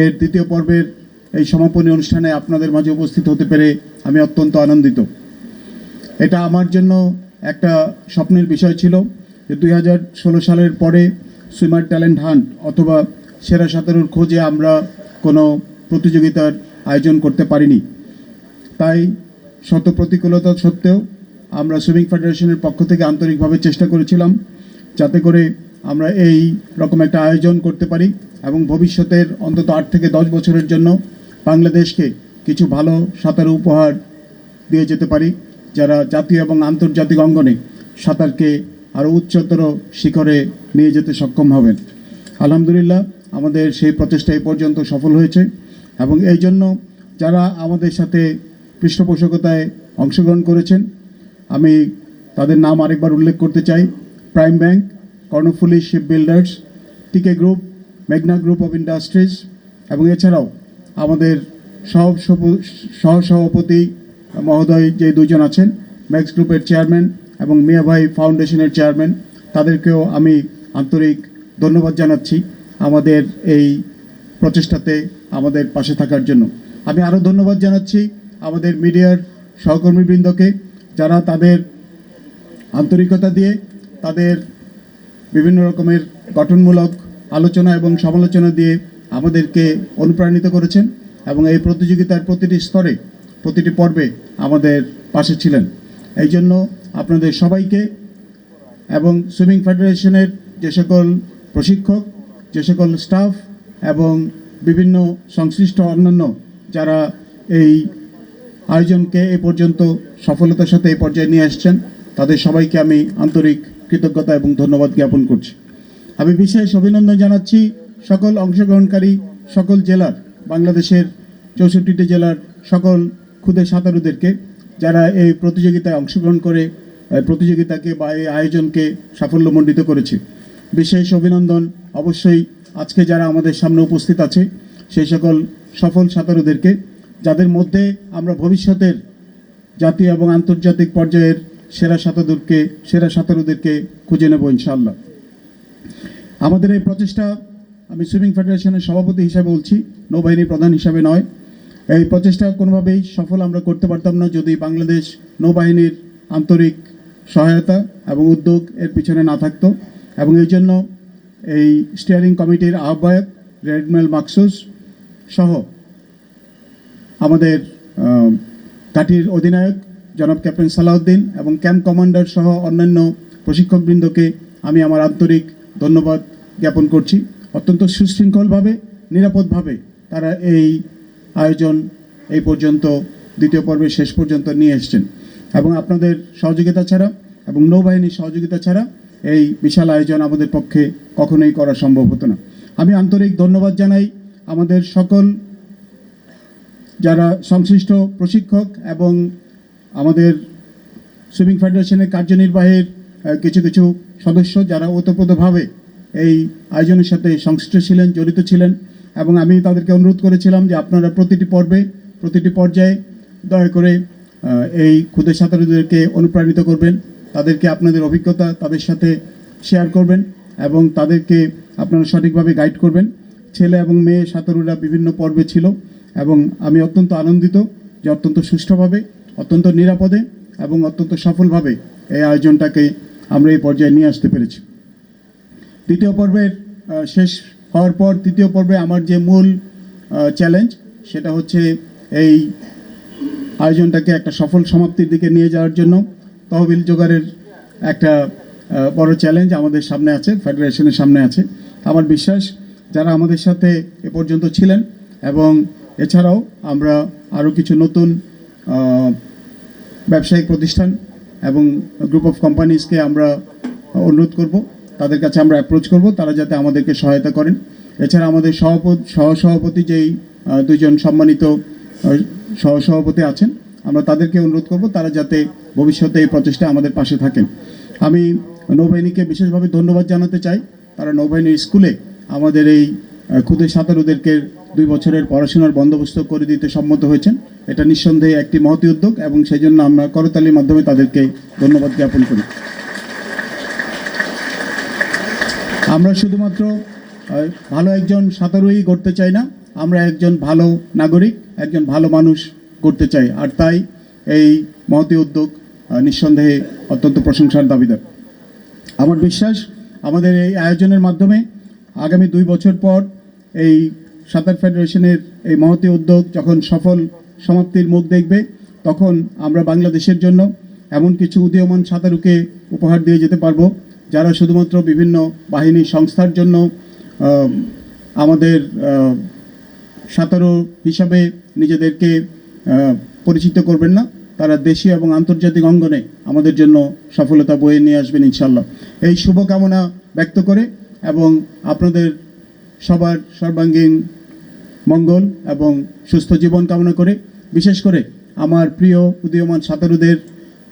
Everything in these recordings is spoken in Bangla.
এর দ্বিতীয় পর্বের এই সমাপনী অনুষ্ঠানে আপনাদের মাঝে উপস্থিত হতে পেরে আমি অত্যন্ত আনন্দিত। এটা আমার জন্য একটা স্বপ্নের বিষয় ছিল যে দুই হাজার ষোলো সালের পরে সুইমার ট্যালেন্ট হান্ট অথবা সেরা সাঁতারুর খোঁজে আমরা কোনো প্রতিযোগিতার আয়োজন করতে পারিনি। তাই শত প্রতিকূলতা সত্ত্বেও আমরা সুইমিং ফেডারেশনের পক্ষ থেকে আন্তরিকভাবে চেষ্টা করেছিলাম যাতে করে আমরা এই রকম একটা আয়োজন করতে পারি এবং ভবিষ্যতের অন্তত আট থেকে দশ বছরের জন্য বাংলাদেশকে কিছু ভালো সাঁতার উপহার দিয়ে যেতে পারি, যারা জাতীয় এবং আন্তর্জাতিক অঙ্গনে সাঁতারকে আরও উচ্চতর শিখরে নিয়ে যেতে সক্ষম হবেন। আলহামদুলিল্লাহ, আমাদের সেই প্রচেষ্টা এই পর্যন্ত সফল হয়েছে এবং এই জন্য যারা আমাদের সাথে পৃষ্ঠপোষকতায় অংশগ্রহণ করেছেন, আমি তাদের নাম আরেকবার উল্লেখ করতে চাই, Prime Bank Karnaphuli ship builders TK group মেঘনা গ্রুপ অফ ইন্ডাস্ট্রিজ এবং এছাড়াও আমাদের সহ, সহসভাপতি মহোদয় যে দুজন আছেন ম্যাক্স গ্রুপের চেয়ারম্যান এবং মিয়াভাই ফাউন্ডেশনের চেয়ারম্যান তাদেরকেও আমি আন্তরিক ধন্যবাদ জানাচ্ছি আমাদের এই প্রচেষ্টাতে আমাদের পাশে থাকার জন্য। আমি আরও ধন্যবাদ জানাচ্ছি আমাদের মিডিয়ার সহকর্মীবৃন্দকে, যারা তাদের আন্তরিকতা দিয়ে তাদের বিভিন্ন রকমের গঠনমূলক আলোচনা এবং সমালোচনা দিয়ে আমাদেরকে অনুপ্রাণিত করেছেন এবং এই প্রতিযোগিতার প্রতিটি স্তরে, প্রতিটি পর্বে আমাদের পাশে ছিলেন। এই জন্য আপনাদের সবাইকে এবং সুইমিং ফেডারেশনের যে সকল প্রশিক্ষক, যে সকল স্টাফ এবং বিভিন্ন সংশ্লিষ্ট অন্যান্য যারা এই আয়োজনকে এ পর্যন্ত সফলতার সাথে এই পর্যায়ে নিয়ে আসছেন, তাদের সবাইকে আমি আন্তরিক কৃতজ্ঞতা এবং ধন্যবাদ জ্ঞাপন করছি। আমি বিশেষ অভিনন্দন জানাচ্ছি সকল অংশগ্রহণকারী, সকল জেলার, বাংলাদেশের চৌষট্টিটি জেলার সকল ক্ষুদে সাঁতারুদেরকে যারা এই প্রতিযোগিতায় অংশগ্রহণ করে প্রতিযোগিতাকে বা এই আয়োজনকে সাফল্যমণ্ডিত করেছে। বিশেষ অভিনন্দন অবশ্যই আজকে যারা আমাদের সামনে উপস্থিত আছে, সেই সকল সফল সাঁতারুদেরকে, যাদের মধ্যে আমরা ভবিষ্যতের জাতীয় এবং আন্তর্জাতিক পর্যায়ের সেরা সাঁতারুদেরকে সেরা সাঁতারুদেরকে খুঁজে নেব ইনশাল্লাহ আমাদের এই প্রচেষ্টা আমি সুইমিং ফেডারেশনের সভাপতি হিসাবে বলছি, নৌবাহিনীর প্রধান হিসাবে নয়। এই প্রচেষ্টা কোনোভাবেই সফল আমরা করতে পারতাম না যদি বাংলাদেশ নৌবাহিনীর আন্তরিক সহায়তা এবং উদ্যোগ এর পিছনে না থাকতো। এবং এই জন্য এই স্টিয়ারিং কমিটির আহ্বায়ক রেডমেল মাকসুস সহ আমাদের কাঠির অধিনায়ক জনাব ক্যাপ্টেন সালাউদ্দিন এবং ক্যাম্প কমান্ডার সহ অন্যান্য প্রশিক্ষকবৃন্দকে আমি আমার আন্তরিক ধন্যবাদ জ্ঞাপন করছি। অত্যন্ত সুশৃঙ্খলভাবে, নিরাপদভাবে তারা এই আয়োজন এই পর্যন্ত, দ্বিতীয় পর্বের শেষ পর্যন্ত নিয়ে এসছেন। এবং আপনাদের সহযোগিতা ছাড়া এবং নৌবাহিনীর সহযোগিতা ছাড়া এই বিশাল আয়োজন আমাদের পক্ষে কখনোই করা সম্ভব হতো না। আমি আন্তরিক ধন্যবাদ জানাই আমাদের সকল যারা সংশ্লিষ্ট প্রশিক্ষক এবং আমাদের সুইমিং ফেডারেশনের কার্যনির্বাহীর কিছু কিছু সদস্য যারা ওতপ্রোতভাবে এই আয়োজনের সাথে সংশ্লিষ্ট ছিলেন, জড়িত ছিলেন এবং আমি তাদেরকে অনুরোধ করেছিলাম যে আপনারা প্রতিটি পর্বে, প্রতিটি পর্যায়ে দয়া করে এই ক্ষুদে সাঁতারুদেরকে অনুপ্রাণিত করবেন, তাদেরকে আপনাদের অভিজ্ঞতা তাদের সাথে শেয়ার করবেন এবং তাদেরকে আপনারা সঠিকভাবে গাইড করবেন। ছেলে এবং মেয়ে সাঁতারুরা বিভিন্ন পর্বে ছিল এবং আমি অত্যন্ত আনন্দিত যে অত্যন্ত সুষ্ঠুভাবে অত্যন্ত নিরাপদে এবং অত্যন্ত সফলভাবে এই আয়োজনটাকে আমরা এই পর্যায়ে নিয়ে আসতে পেরেছি। দ্বিতীয় পর্বের শেষ হওয়ার পর তৃতীয় পর্বে আমার যে মূল চ্যালেঞ্জ সেটা হচ্ছে এই আয়োজনটাকে একটা সফল সমাপ্তির দিকে নিয়ে যাওয়ার জন্য তহবিল জোগাড়ের একটা বড় চ্যালেঞ্জ আমাদের সামনে আছে ফেডারেশনের সামনে আছে। আমার বিশ্বাস যারা আমাদের সাথে এ পর্যন্ত ছিলেন এবং এছাড়াও আমরা আরও কিছু নতুন ব্যবসায়িক প্রতিষ্ঠান এবং গ্রুপ অফ কোম্পানিজকে আমরা অনুরোধ করব, তাদের কাছে আমরা অ্যাপ্রোচ করব, তারা যাতে আমাদেরকে সহায়তা করেন। এছাড়া আমাদের সভাপতি সহসভাপতি যেই দুজন সম্মানিত সহসভাপতি আছেন, আমরা তাদেরকে অনুরোধ করব, তারা যাতে ভবিষ্যতে এই প্রচেষ্টা আমাদের পাশে থাকেন। আমি নৌবাহিনীকে বিশেষভাবে ধন্যবাদ জানাতে চাই। তারা নৌবাহিনীর স্কুলে আমাদের এই ক্ষুদে সাঁতারুদেরকে দুই বছরের পড়াশোনার বন্দোবস্ত করে দিতে সম্মত হয়েছেন। এটা নিঃসন্দেহে একটি মহতি উদ্যোগ এবং সেই জন্য আমরা করতালির মাধ্যমে তাদেরকে ধন্যবাদ জ্ঞাপন করি। আমরা শুধুমাত্র ভালো একজন সাঁতারুই গড়তে চাই না, আমরা একজন ভালো নাগরিক, একজন ভালো মানুষ করতে চাই। আর তাই এই মহতী উদ্যোগ নিঃসন্দেহে অত্যন্ত প্রশংসার দাবিদার। আমার বিশ্বাস, আমাদের এই আয়োজনের মাধ্যমে আগামী দুই বছর পর এই সাঁতার ফেডারেশনের এই মহতী উদ্যোগ যখন সফল সমাপ্তির মুখ দেখবে, তখন আমরা বাংলাদেশের জন্য এমন কিছু উদীয়মান সাঁতারুকে উপহার দিয়ে যেতে পারব, যারা শুধুমাত্র বিভিন্ন বাহিনী সংস্থার জন্য আমাদের সাঁতারু হিসাবে নিজেদেরকে পরিচিত করবেন না। তারা দেশীয় এবং আন্তর্জাতিক অঙ্গনে আমাদের জন্য সফলতা বয়ে নিয়ে আসবেন ইনশাল্লাহ এই শুভকামনা ব্যক্ত করে এবং আপনাদের সবার সর্বাঙ্গীন মঙ্গল এবং সুস্থ জীবন কামনা করে, বিশেষ করে আমার প্রিয় উদীয়মান সাঁতারুদের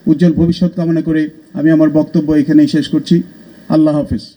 উজ্জ্বল ভবিষ্যৎ কামনা করে আমি আমার বক্তব্য এখানেই শেষ করছি। আল্লাহ হাফিজ।